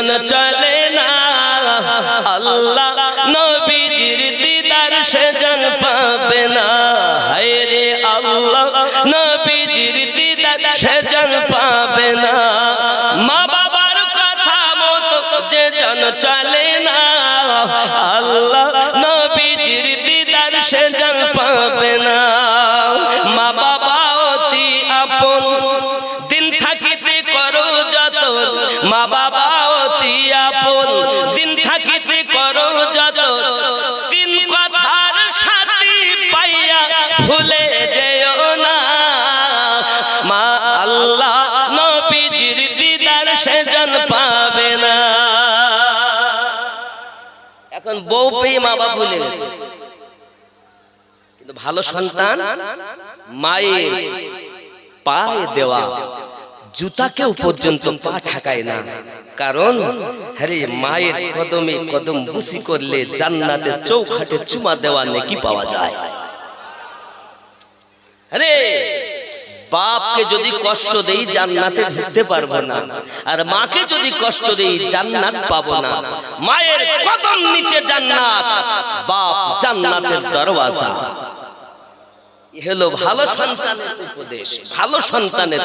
জন চলে না। আল্লাহ নবীজির দিদার সে জন পাবে না। হায় রে আল্লাহ নবীজির দিদার সে জন পাবে না। মা বাবার কথা মতো যে জন চলে না। আল্লাহ নবীজির দিদার সে জন পাবে না। মা বাবা অতি আপন। দিন থাকিতে করো যত মা বাবা আপন দিন থাকিতে করো যত তিন কথার সাথী পাইয়া ভুলে যেও না। মা আল্লাহ নবীজির দিদার সেজন পাবে না। এখন বউ পেয়ে মা বাবা ভুলে গেছে। কিন্তু ভালো সন্তান মায়ের পায়ে দেওয়া। জুতাকেও পর্যন্ত পা ঠাকায় না। কারণ হ্যারে মায়ের কদমে কদম বুসি করলে জান্নাতে চৌখাটে চুমা দেওয়া নাকি পাওয়া যায়। আরে বাপকে যদি কষ্ট দেই জান্নাতে ঢুকতে পারব না। আর মাকে যদি কষ্ট দেই জান্নাত পাবো না। মায়ের কদম নিচে জান্নাত বাপ জান্নাতের দরওয়াজা। হলো ভালো সন্তানের উপদেশ ভালো সন্তানের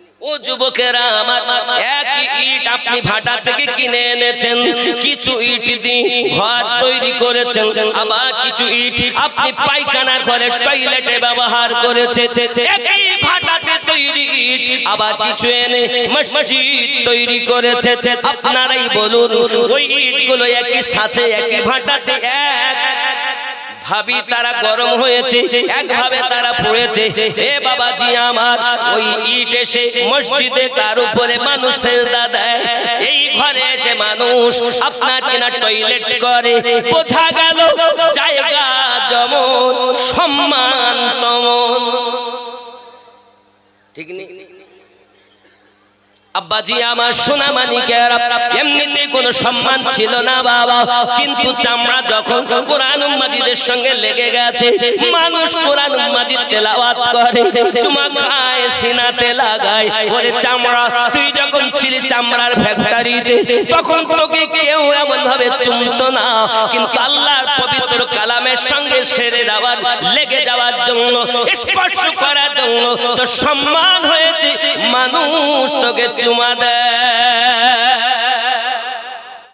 ও যুবকেরা, আমার এক ইট আপনি ভাটা থেকে কিনে এনেছেন। কিছু ইট দিয়ে ঘর তৈরি করেছেন, আবার কিছু ইট আপনি পায়খানার ঘরে টয়লেটে ব্যবহার করেছে একই ভাটাতে তৈরি ইট, আবার কিছু এনে মসজিদ তৈরি করেছে আপনারাই বলুন, ওই ইটগুলো একই সাথে, একই ভাটাতে এক ভাবি তারা গরম হয়েছে একভাবে তারা পড়েছে। এ বাবাজি আমার ওই ইট এসে মসজিদে তার উপরে মানুষ সেজদা দেয়। এই ঘরে এসে মানুষ আপনার কিনা টয়লেট করে। বোঝা গেল জায়গা যেমন সম্মান তমন। ঠিক নেই আব্বাজি, আমার সোনা মানিকের এমনিতে কোনো সম্মান ছিল না বাবা। কিন্তু চামড়া যখন কোরআন মাজিদের সঙ্গে লেগে গেছে, মানুষ কোরআন মাজিদ তেলাওয়াত করে, চুমা খায়, সিনাতে লাগায়। ওরে চামড়া, তুই যখন ছিলি চামড়ার ফ্যাক্টরিতে তখন তোকে কেউ এমন ভাবে চুমতো না। কিন্তু আল্লাহর পবিত্র সঙ্গে সেরে যাওয়ার লেগে যাওয়ার জন্য, স্পর্শ করার জন্য তো সম্মান হয়েছে, মানুষ তোকে চুমা দেয়।